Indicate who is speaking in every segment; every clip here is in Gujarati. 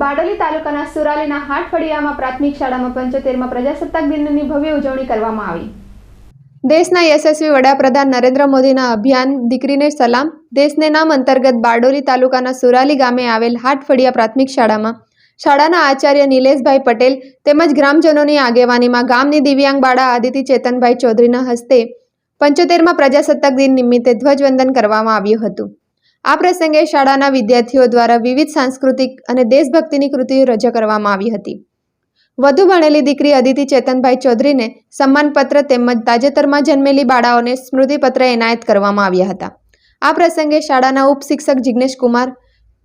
Speaker 1: તાલુકાના સુરાલીના હાટફળિયામાં પ્રાથમિક શાળામાં પંચોતેરમાં પ્રજાસત્તાક દિનની ભવ્ય ઉજવણી કરવામાં આવી. દેશના યશસ્વી વડાપ્રધાન નરેન્દ્ર મોદીના અભિયાન દીકરીને સલામ. દેશને નામ અંતર્ગત બારડોલી તાલુકાના સુરાલી ગામે આવેલ હાટફળિયા પ્રાથમિક શાળામાં શાળાના આચાર્ય નિલેશભાઈ પટેલ તેમજ ગ્રામજનોની આગેવાનીમાં ગામની દિવ્યાંગ બાળા આદિતિ ચેતનભાઈ ચૌધરીના હસ્તે પંચોતેરમાં પ્રજાસત્તાક દિન નિમિત્તે ધ્વજવંદન કરવામાં આવ્યું હતું. આ પ્રસંગે શાળાના વિદ્યાર્થીઓ દ્વારા વિવિધ સાંસ્કૃતિક અને દેશભક્તિની કૃતિઓ રજૂ કરવામાં આવી હતી. વધુ ભણેલી દીકરી અદિતિ ચેતનભાઈ ચૌધરીને સન્માનપત્ર તેમજ તાજેતરમાં જન્મેલી બાળાઓને સ્મૃતિપત્ર એનાયત કરવામાં આવ્યા હતા. આ પ્રસંગે શાળાના ઉપશિક્ષક જિગ્નેશ કુમાર,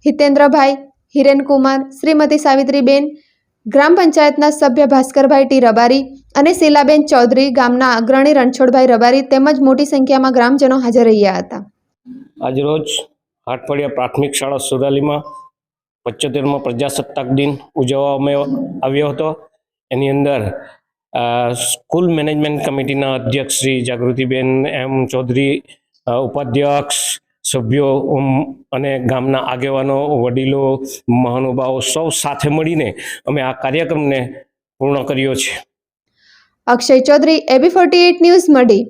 Speaker 1: હિતેન્દ્રભાઈ હિરેનકુમાર, શ્રીમતી સાવિત્રીબેન, ગ્રામ પંચાયતના સભ્ય ભાસ્કરભાઈ ટી રબારી અને શીલાબેન ચૌધરી, ગામના અગ્રણી રણછોડભાઈ રબારી તેમજ મોટી સંખ્યામાં ગ્રામજનો હાજર રહ્યા હતા.
Speaker 2: આજરોજ હાટફળિયા પ્રાથમિક શાળા સુરાલીમાં પંચોતેરમાં પ્રજાસત્તાક દિન ઉજવવામાં આવ્યો હતો. એની અંદર સ્કૂલ મેનેજમેન્ટ કમિટીના અધ્યક્ષ શ્રી જાગૃતિબેન એમ ચૌધરી ઉપાધ્યક્ષ, સભ્યો અને ગામના આગેવાનો, વડીલો, મહાનુભાવો સૌ સાથે મળીને અમે આ કાર્યક્રમને પૂર્ણ કર્યો છે.
Speaker 1: Akshay Chaudhary, AB forty news Madhi.